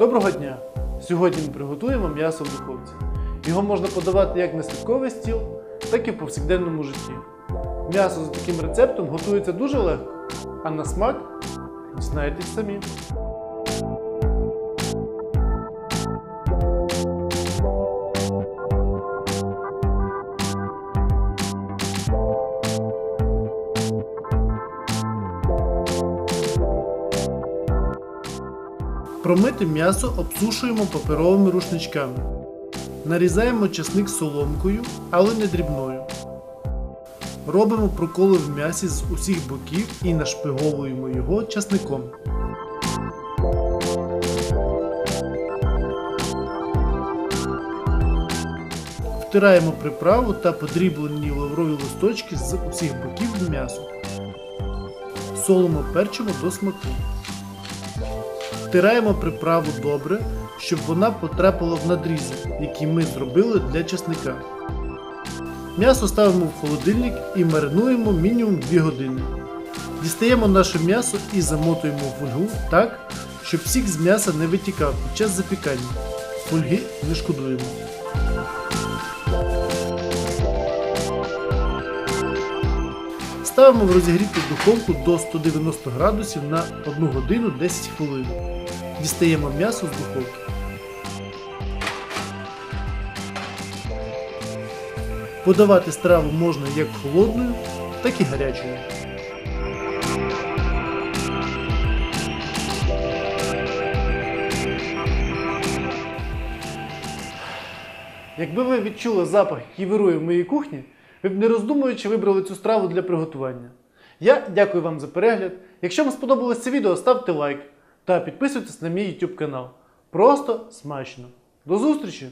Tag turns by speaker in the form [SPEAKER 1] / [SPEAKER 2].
[SPEAKER 1] Доброго дня! Сьогодні ми приготуємо м'ясо в духовці. Його можна подавати як на святковий стіл, так і в повсякденному житті. М'ясо за таким рецептом готується дуже легко, а на смак дізнаєтесь самі. Промите м'ясо обсушуємо паперовими рушничками. Нарізаємо часник соломкою, але не дрібною. Робимо проколи в м'ясі з усіх боків і нашпиговуємо його часником. Втираємо приправу та подріблені лаврові листочки з усіх боків в м'ясо. Солимо перчимо до смаку. Втираємо приправу добре, щоб вона потрапила в надрізи, які ми зробили для чесника. М'ясо ставимо в холодильник і маринуємо мінімум 2 години. Дістаємо наше м'ясо і замотуємо в фольгу так, щоб сік з м'яса не витікав під час запікання. Фольги не шкодуємо. Ставимо в розігріту духовку до 190 градусів на 1 годину 10 хвилин. Дістаємо м'ясо з духовки. Подавати страву можна як холодною, так і гарячою. Якби ви відчули запах, який вирує в моїй кухні, ви б не роздумуючи вибрали цю страву для приготування. Я дякую вам за перегляд. Якщо вам сподобалось це відео, ставте лайк та підписуйтесь на мій YouTube канал. Просто смачно. До зустрічі!